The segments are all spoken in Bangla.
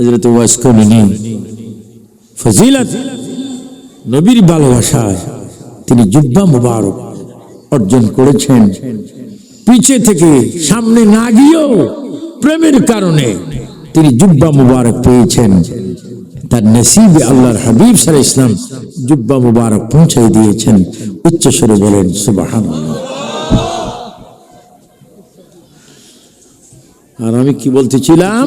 হজরত ওয়াসকমিনী ফজিলত নবীর ভালোবাসায় তিনি জুব্বা মুবারক অর্জন করেছেন। পিছে থেকে সামনে না গিয়েও প্রেমের কারণে তিনি জুব্বা মুবারক পেয়েছেন। তার নসিবে আল্লাহর হাবিব সাল ইসলাম জুব্বা মুবারক পৌঁছাই দিয়েছেন। উচ্চস্বরে বলেন সুবাহান আর আমি কি বলতেছিলাম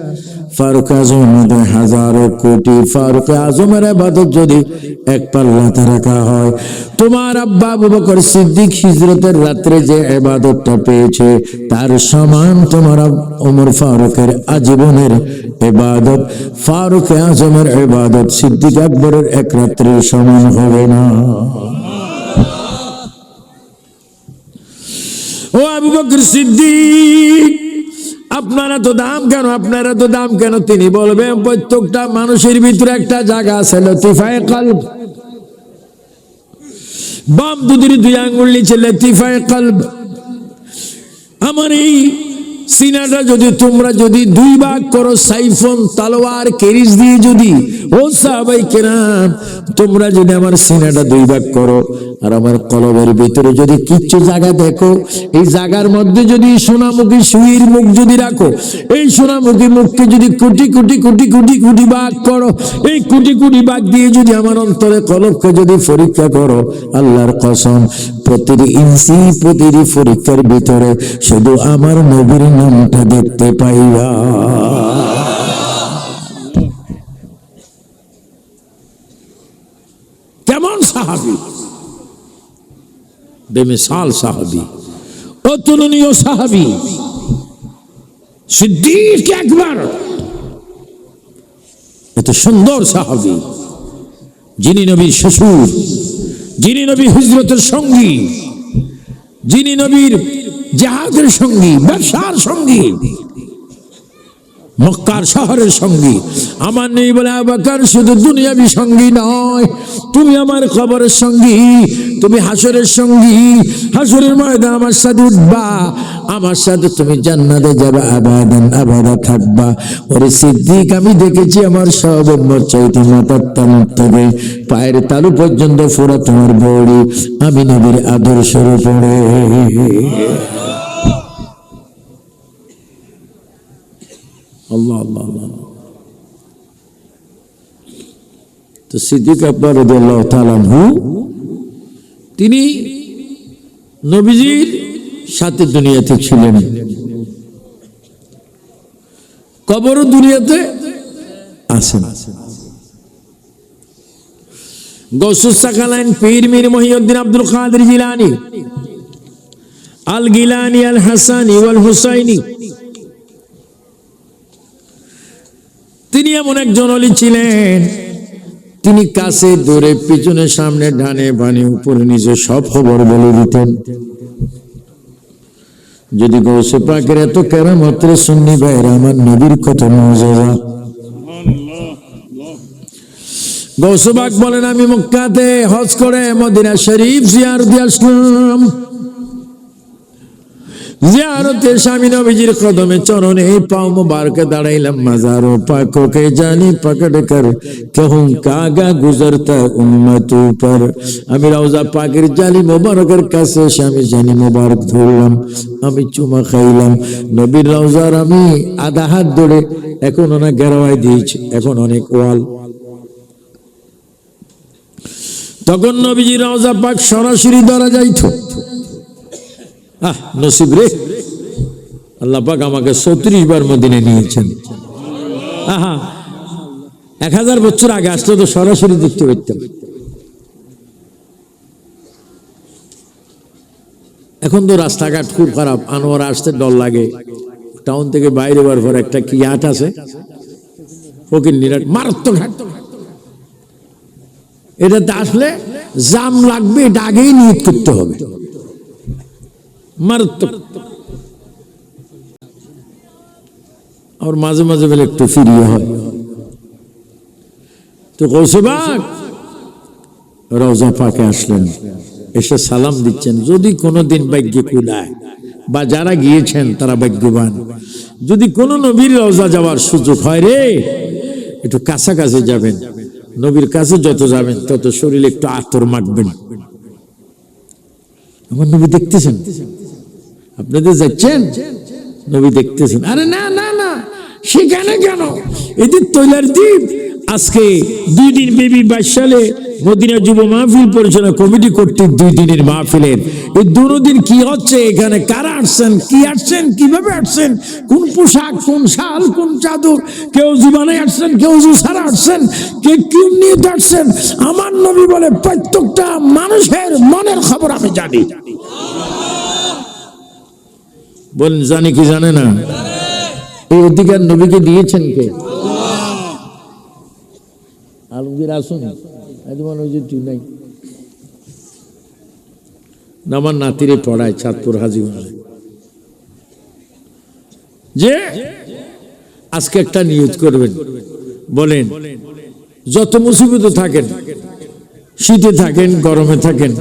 ফারুক আজমের মধ্যে হাজারো কোটি। ফারুক আজমের আবাদত যদি এক পাল্লাতে রাখা হয়, তোমার আব্বা আবু বকর সিদ্দিক হিজরতের রাত্রে যে এবাদতটা পেয়েছে, তার সমান তোমার ওমর ফারুকের আজীবনের এবাদত ফারুক আজমের এবাদত সিদ্দিক আকবরের এক রাত্রের সমান হবে না। ও আবু বকর সিদ্দিক আপনারা তো দাম কেন, আপনারা তো দাম কেন? তিনি বলবেন, প্রত্যেকটা মানুষের ভিতরে একটা জায়গা আছে, লতিফায় কলব। বাম দুদিন দুই আঙ্গুল নিচে, লতিফায় কলব। আমার এই সিনাটা যদি তোমরা যদি দুই ভাগ করো, সাইফন, তালোয়ার কেরিস দিয়ে যদি, ও সাহাবাই কেরাম, তোমরা যদি আমার সিনাটা দুই ভাগ করো, আর আমার কলবের ভিতরে যদি কিচ্ছু জায়গা দেখো, এই জায়গার মধ্যে যদি সোনামুখী সুইর মুখ যদি রাখো, এই সোনামুখী মুখকে যদি কোটি কোটি কোটি কোটি কোটি ভাগ করো, এই কোটি কোটি ভাগ দিয়ে যদি আমার অন্তরে কলবকে যদি পরীক্ষা করো, আল্লাহর কসম, প্রতিটি ইঞ্চি প্রতিটি পরীক্ষার ভিতরে শুধু আমার নবীর নামটা দেখতে পাইবা। কেমন সাহাবি? বেমিসাল সাহাবি। অতুলনীয় সাহাবি। সিদ্দিক একবার। এত সুন্দর সাহাবি। যিনি নবীর শ্বশুর, যিনি নবী হিজরতের সঙ্গী, যিনি নবীর জাহাজের সঙ্গী, ব্যবসার সঙ্গী মক্কার শহরের সঙ্গী। আমার নেই বলে আবাকার, শুধু দুনিয়াবি সঙ্গী নয়। তুমি আমার খবরের সঙ্গী, তুমি হাসরের সঙ্গী। হাসরের ময়দান আমার সাথে উঠবা। আমার সাথে তুমি জান্নাতে যাবে, আবাদান, আবাদা থাকবা। ওরে সিদ্দিক, আমি দেখেছি আমার সব উম্মত চাইতে থেকে পায়ের তালু পর্যন্ত ফোরা তোমার বড়ি। আমি নবীর আদর্শের উপরে আল্লাহ আল্লাহ আল্লাহ তো সিদ্দিক আকবর রাদিয়াল্লাহু তিনি নবীজির সাথে দুনিয়াতে ছিলেন। কবরও দুনিয়াতে আসেন পীর মহিউদ্দিন আব্দুল জিলানি, আল গিলানি, আল হাসানি ওয়াল হুসাইনি তিনি এমন একজন অলি ছিলেন। তিনি কাছে দূরে, পিছনে, সামনে, ডানে, বানে, উপরে নিচে সব খবর বলে দিতেন। যদি গৌসে পাকের এত কেরামত্র সুন্নি ভাইয়ের আমার নবীর কত মজা গৌসবাক বলেন, আমি মক্কাতে হজ করে মদিনা শরীফ জিয়ার দিয়ে আসলাম। জিয়ারতে স্বামী নবীজির কদমে চরণে দাঁড়াইলাম মাজারো জানি কেহুম কাগা গুজরতা উম্মত উপর। আমি রওজা পাকের জালি মোবারকের কাছে স্বামী জানি মোবারক ধরলাম, আমি চুমা খাইলাম। নবীর রওজার আমি আধা হাত ধরে এখন অনেক গেরোয় দিয়েছি, এখন অনেক ওয়াল। তখন নবীজি রওজা পাক সরাসরি ধরা যাইত আহ, নসিব রে। আমাকে বার মদিনে নিয়েছেন। আহা, এক হাজার বছর আগে আসলে তো সরাসরি দেখতে এখন তো রাস্তাঘাট খুব খারাপ, আনোয়ার আসতে ডর লাগে। টাউন থেকে বাইরে বার পর একটা কি আট আছে? ফকির নিরাট, মারাত্মক এটাতে আসলে জাম লাগবে, এটা আগেই নিয়ত করতে হবে। মারাত্মক। আর মাঝে মাঝে বেলে, একটু ফিরিয়ে হয়। তো কৌশবাগ রওজা পাকে আসলেন। এসে সালাম দিচ্ছেন, যদি কোনোদিন ভাগ্য কুলায় বা যারা গিয়েছেন তারা ভাগ্যবান। যদি কোনো নবীর রওজা যাওয়ার সুযোগ হয় রে, একটু কাছাকাছি যাবেন। নবীর কাছে যত যাবেন, তত শরীরে একটু আতর মাখবেন। আমার নবী দেখতেছেন। আপনাদের যাচ্ছেন নবী দেখতেছেন। আরে না না না, সেখানে কেন? এদের তৈলার দ্বীপ, আজকে দুই দিন বেবি বাইশ সালে মদিনা যুব মাহফিল পরিচালনা কমিটি কর্তৃক দুই দিনের মাহফিলের। এই দুটো দিন কি হচ্ছে এখানে? কারা আসছেন? কি আসছেন? কীভাবে আসছেন? কোন পোশাক, কোন শাল, কোন চাদর? কেউ জীবনে আসছেন, কেউ সারা আসছেন, কে কি নিয়ে আসছেন? আমার নবী বলে, প্রত্যেকটা মানুষের মনের খবর আমি জানি। বলেন, জানি কি জানে না? এই অধিকার নবীকে দিয়েছেন কে? আলমগীর আসুন। নাই। আমার নাতিরে পড়ায়, চাঁদপুর হাজি যে আজকে একটা নিয়োগ করবেন, বলেন, যত মুসিবত থাকেন, শীতে থাকেন, গরমে থাকেন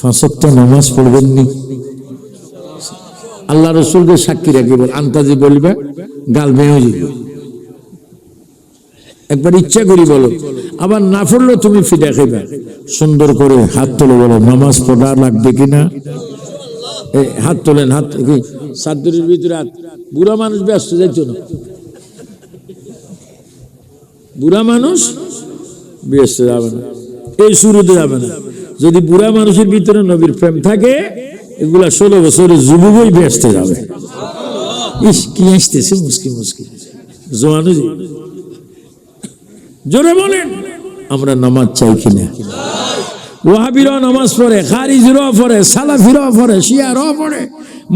ফাঁসত্ব নামাজ পড়বেন নি আল্লাহ রসুলকে সাক্ষী রাখি বল আন্তাজি বলবে, গাল ভেঙে যাবে একবার ইচ্ছা করি বলো, আবার না পড়লে তুমি ফিরে খাইবে। সুন্দর করে হাত তুলে বলো, নামাজ পড়া লাগবে কিনা? হাত তোলেন, হাত, কি? সাদ্দুরের ভিতরে হাত। বুড়া মানুষ ব্যস্ত, যাইতো না। বুড়া মানুষ ব্যস্ত যাবে না। এই শুরুতে যাবে না। যদি বুড়া মানুষের ভিতরে নবীর প্রেম থাকে এগুলা ষোলো বছরের যুবকই ব্যস্ত যাবে। ইস, কি আসতেছে মুসকি মুসকি। জোয়ানো। জোরে বলেন, আমরা নামাজ চাই কিনা? ওয়াহাবিরাও নামাজ পড়ে, খারিজরাও পড়ে, সালাফিরাও পড়ে, শিয়ারাও পড়ে।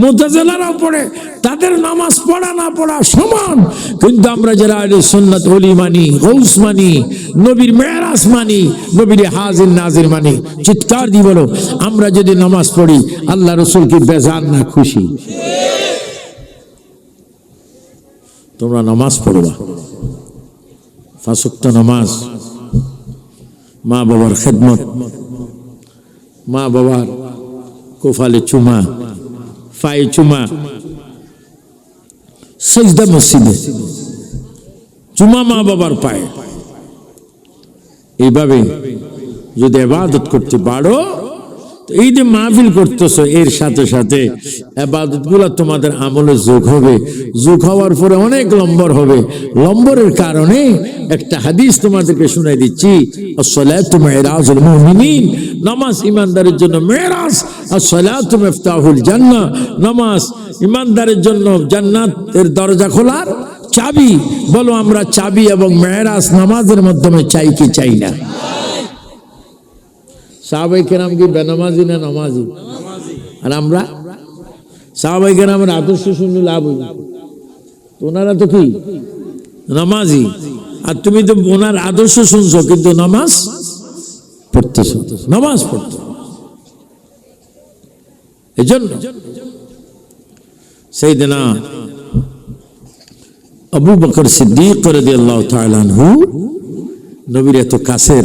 মোতাজেলারাও পড়ে, তাদের নামাজ পড়া না পড়া সমান। কিন্তু আমরা যারা আলী সুন্নাত অলি মানি গৌস মানি, নবীর মেরাজ মানি, নবীর হাজির নাজির মানি, চিৎকার দি আমরা যদি নামাজ পড়ি, আল্লাহ রসুল কি বেজান না খুশি? তোমরা নামাজ পড়বা ফাঁসুক্ত নামাজ মা বাবার খেদমত মা বাবার কোফালে চুমা ফায়ে চুমা। সজদা মসজিদে। চুমা মা বাবার পায়ে। এইভাবে যদি আবাদত করতে পারো এই যে মাহফিল করতেছো, এর সাথে সাথে তোমাদের আমলে যোগ হবে। যোগ হওয়ার পরে অনেক লম্বর হবে। লম্বরের কারণে একটা হাদিস তোমাদেরকে শুনাই দিচ্ছি নামাজ ইমানদারের জন্য মেরাজ মিফতাহুল জান্নাহ, নামাজ ইমানদারের জন্য জান্নাতের দরজা খোলার চাবি। বলো আমরা চাবি এবং মেরাজ নামাজের মাধ্যমে চাই কি চাই না? সাহাবাই কেরাম কি বেনামাজি না নামাজি? আর আমরা? সাহাবাই কেরামের আদর্শ শুনলে লাভ হইব ওনারা তো কি? নামাজি। আর তুমি তো ওনার আদর্শ শুনছো, কিন্তু নামাজ পড়তেছো। নামাজ পড়তো। এই জন্য সেই দিনা আবু বকর সিদ্দিক করে দিয়ে আল্লাহ তাআলাহু নবীর এত কাছের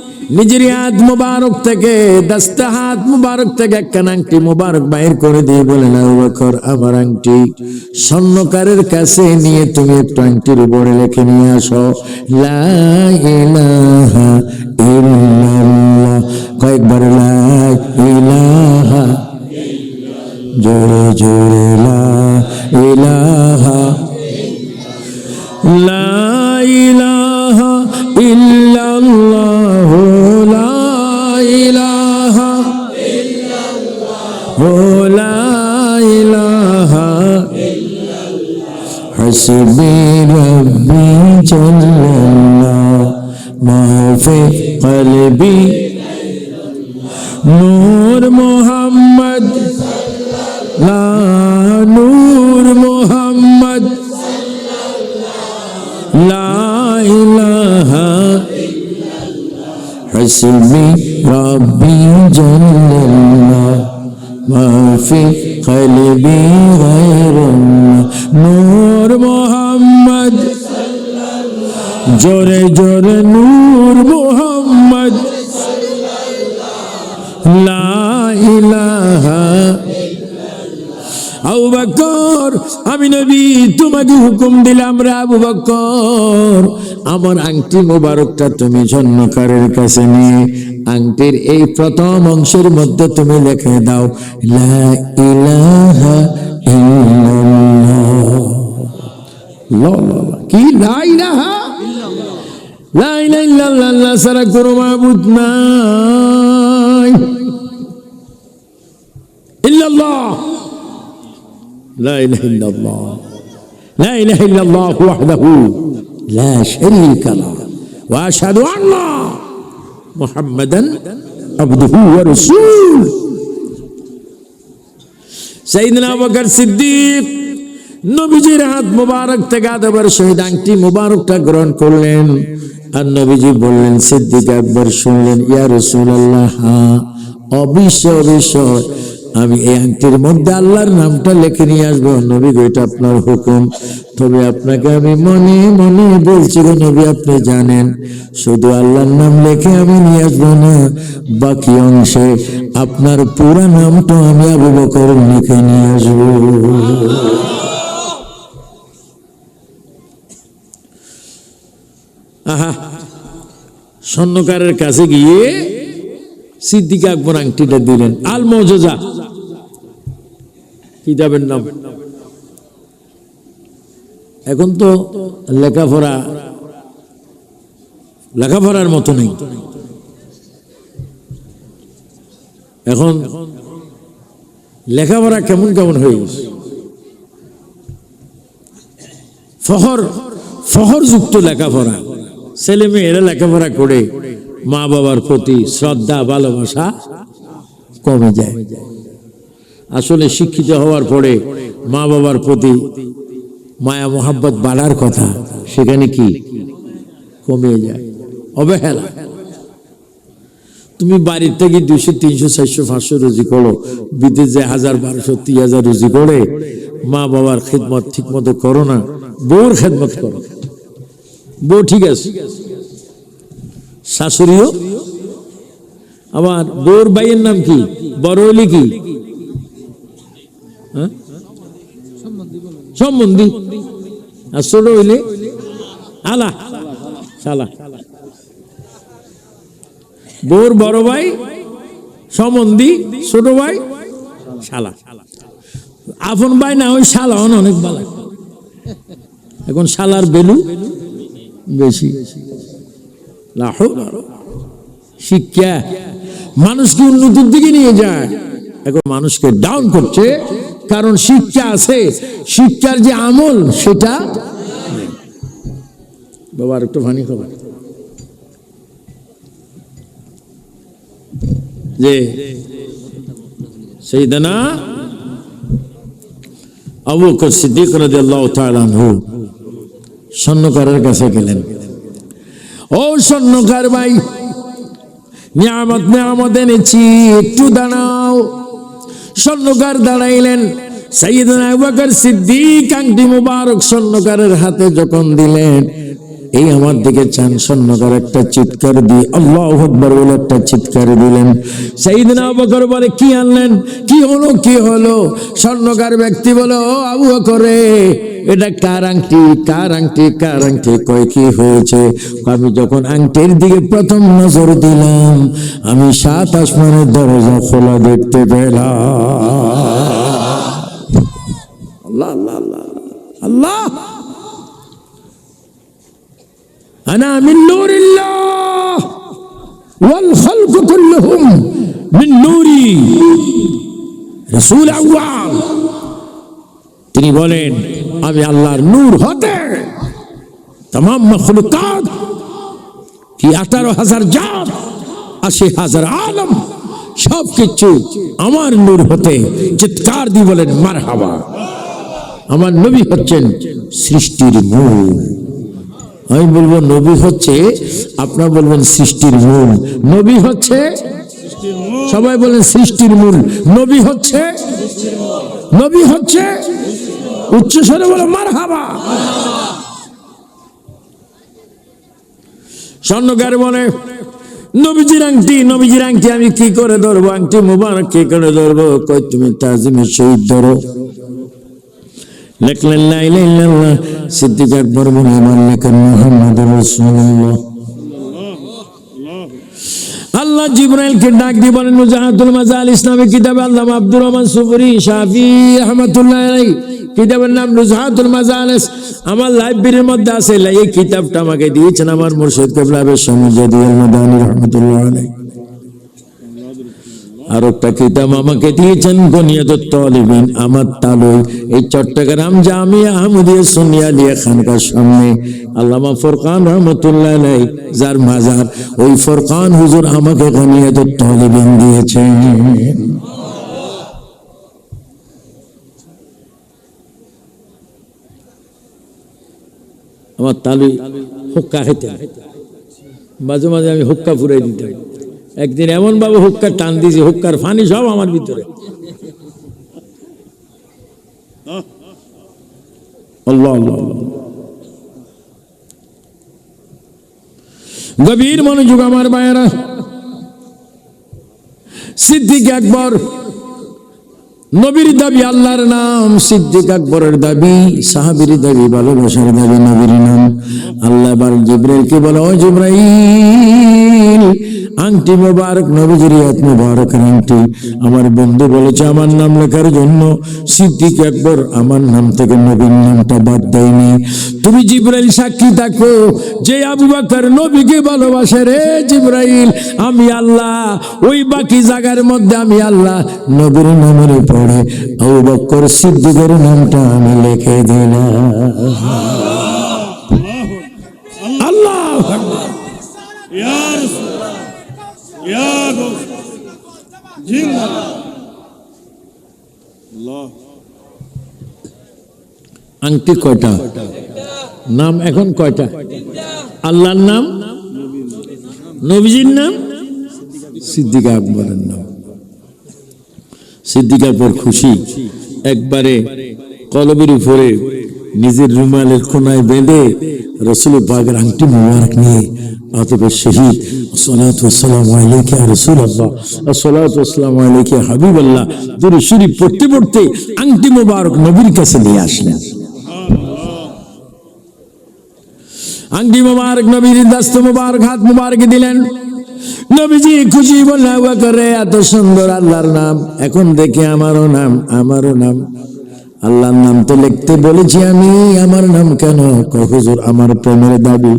নিজের হাত মুবারক থেকে দশটা হাত মুবারক থেকে একখান আংটি মুবারক বাইর করে দিয়ে বলেন, আবু বকর, আমার আংটি স্বর্ণকারের কাছে নিয়ে তুমি একটু আংটির উপরে লিখে নিয়ে আসো। কয়েকবার জোরে জোরে লা ইলাহা ইল্লাল্লাহু লা ইলাহা ইল্লাল্লাহু লা ইলাহা ইল্লাল্লাহ হাসবি রাব্বি জাল্লাল্লাহ মাহফি কলবি, নূর মুহাম্মদ, লা নূর মুহাম্মদ। اسمي ربي جل الله ما في قلبي غير الله نور محمد جور جور نور محمد لا إله أو بكر আমি নবী, তোমাকে হুকুম দিলাম রে আবু বকর আমার আংটি মোবারকটা তুমি স্বর্ণকারের কাছে নিয়ে, আংটির এই প্রথম অংশের মধ্যে তুমি লিখে দাও, লা ইলাহা ইল্লাল্লাহ। কি? আল্লাহ কোনো মাবুদ নাই ইল্লাল্লাহ لا إله إلا الله لا إله إلا الله وحده لا شريك له وأشهد أن محمدا عبده ورسوله سيدنا أبو بكر الصديق নবীজির হাত মোবারক থেকে আদাবার শহীদ আংটি মোবারকটা গ্রহণ করলেন আর নবীজি বললেন সিদ্দিক একবার শুনলেন ইয়া রসুল্লাহ হা অবিশ্ব অবিশ্ব আমি এই আংটির মধ্যে আল্লাহর নামটা লিখে নিয়ে আসব। নবী এটা আপনার হুকুম। তবে আপনাকে আমি মনে মনে বলছি গো নবী, আপনি জানেন, শুধু আল্লাহর নাম লেখে আমি নিয়ে আসব না, বাকি অংশে আপনার পুরা নামটা আমি আবু বকর লিখে নিয়ে আসব। আহা, স্বর্ণকারের কাছে গিয়ে সিদ্দিক আকবর আংটিটা দিলেন। আল মৌজা কিতাবের নাম। এখন তো লেখাপড়া লেখাপড়ার মতো নেই। এখন লেখাপড়া কেমন কেমন হয়ে গেছে? ফহর ফহরযুক্ত লেখাপড়া। ছেলে মেয়েরা লেখাপড়া করে মা বাবার প্রতি শ্রদ্ধা, ভালোবাসা কমে যায়। আসলে শিক্ষিত হওয়ার পরে মা বাবার প্রতি মায়া, মোহাব্বত বাড়ার কথা, সেখানে কি? কমে যায়। অবহেলা। তুমি বাড়ির থেকে দুশো তিনশো, চারশো, পাঁচশো রুজি করো, বিদেশ হাজার, বারোশো, তিন হাজার রুজি করে, মা বাবার খেদমত ঠিক মতো করো না, বউর খেদমত করো। বউ ঠিক আছে। শাশুড়িও? আবার বউর ভাইয়ের নাম কি? বড় হলি কি? সম্বন্ধী। আর হইলে? আলা। শালা। বউর বড় ভাই, সম্বন্ধী, ছোট ভাই আপন ভাই না ওই শালা হন অনেক বালা। এখন শালার বেলু বেশি। শিক্ষা। মানুষকে উন্নতির দিকে নিয়ে যায়। এখন মানুষকে ডাউন করছে। কারণ শিক্ষা আছে। শিক্ষার যে আমল, সেটা। বাবা, আর একটু ফানি খবর। যে সেই দানা আবু বকর সিদ্দিক রাদিয়াল্লাহু স্বর্ণকারের কাছে গেলেন। ও স্বর্ণকার ভাই, নিয়ামত নিয়ামত এনেছি, একটু দাঁড়াও। স্বর্ণকার দাঁড়াইলেন। সাইয়েদনা সিদ্দিক আংটি মুবারক স্বর্ণকারের হাতে যখন দিলেন, এই আমার দিকে চান স্বর্ণকার, একটা চিৎকার দিয়ে, আল্লাহ আকবর বলে একটা চিৎকার দিলেন। সেইদিন আবু বকর বলে, কি আনলেন? কি হলো? কি হলো? স্বর্ণকার ব্যক্তি বলে, ও আবু বকরে এটা কার আংটি? কার আংটি? কার আংটি? কয়, কি হয়েছে? আমি যখন আংটির দিকে প্রথম নজর দিলাম, আমি সাত আসমানের দরজা খোলা দেখতে পেলাম। আল্লাহ আল্লাহ আমি তিনি বলেন আমি আল্লাহর নূর হতে তাম মখলুকাত কি আঠারো হাজার জাত, আশি হাজার আলম সব কিছু আমার নূর হতে চিৎকার দিয়ে বলেন মার হাবা আমার নবী হচ্ছেন সৃষ্টির মূল আমি বলব, নবী হচ্ছে, আপনার বলবেন সৃষ্টির মূল। নবী হচ্ছে, সবাই বলেন সৃষ্টির মূল। নবী হচ্ছে নবী হচ্ছে উচ্চ স্বরে বলে মার হাবা স্বর্ণকার বলে, নবীজির আংটি নবীজির আংটি আমি কি করে ধরবো? আংটি মুবারক কি করে ধরবো? কই তুমি তাজিমের শহীদ ধরো? লেখলেন সিদ্দিক আকবর বলে, আমার লেখেন মুহাম্মদ আল্লাহ জিব্রাইলকে ডাক দিয়ে বলেন, মুজাহিদুল মাজাল ইসলামী কিতাবে আল্লাহ আব্দুর রহমান সুফরি, শাফি আলাইহি। কিতাবের নাম নুজহাতুল মাজালিস। আমার লাইব্রেরির মধ্যে আছে এই কিতাবটা আমাকে দিয়েছেন আমার মুর্শিদ কেবলাবের স্বামী জাদিউল মাদানী রহমাতুল্লাহ আলাইহি। আর একটা কিতাব আমাকে দিয়েছেন, গনিয়াতুত তালিবিন, আমার তালুই। এই চট্টগ্রাম জামিয়া আহমদিয়া সুনিয়া লিয়া খানকার সামনে। আল্লামা ফরকান রহমতুল্লাহ আলাই যার মাজার। ওই ফরকান হুজুর আমাকে গনিয়াতুত তালিবিন দিয়েছেন। আমার তালুই হুক্কা খেতে মাঝে মাঝে আমি হুক্কা ফুরাই দিতাম। একদিন এমন ভাবে হুক্কার টান দিয়েছি, হুক্কার ফানি সব আমার ভিতরে। গভীর মনোযোগ আমার মায়েরা। সিদ্দিক আকবর নবীর দাবি আল্লাহর নাম, সিদ্দিক আকবরের দাবি, সাহাবির দাবি, ভালোবাসার দাবি, নবীর নাম। আল্লাহ জিব্রাইলকে বলো জিব্রাইল আংটি মোবারক, নবীজির হাত মোবারকের আংটি। আমার বন্ধু বলেছে, আমার নাম লেখার জন্য সিদ্দিক আকবর, আমার নাম থেকে নবীর নামটা বাদ দেয়নি। তুমি জিব্রাইল সাক্ষী থাকো, যে আবু বাকর নবীকে ভালোবাসে রে জিব্রাইল। আমি আল্লাহ, ওই বাকি জায়গার মধ্যে আমি আল্লাহ নবীর নামের পড়ে। আবু বকর সিদ্দিকের নামটা আমি লিখে দিলাম। আংটি কয়টা? নাম এখন কয়টা? আল্লাহর নাম? নবীজির নাম? সিদ্দিকা আকবরের নাম। সিদ্দিকার পর খুশি। একবারে কলবের উপরে নিজের রুমালের কোনায় বেঁধে রসুল পাকের আংটি মুবারক নিয়ে অতপর শহীদ। ওয়াসালাম আলাইকা রাসূলুল্লাহ। সালাত ওয়াসালাম আলাইকা হাবিবাল্লাহ। দুরূদ শরীফ পড়তে পড়তে আংটি মুবারক নবীর কাছে নিয়ে আসলেন। আংটি মুবারক নবীর দাস্ত মুবারক, হাত মুবারক দিলেন। নবীজি খুশি বললেন করে এত সুন্দর আল্লাহর নাম। এখন দেখে আমারও নাম আমারও নাম। আল্লাহর নাম তো লিখতে বলেছি আমি, আমার নাম কেন? হুজুর, আমার প্রেমের দাবি।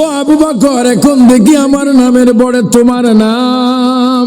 ও আবু বকর, এখন দেখি আমার নামের বড় তোমার নাম।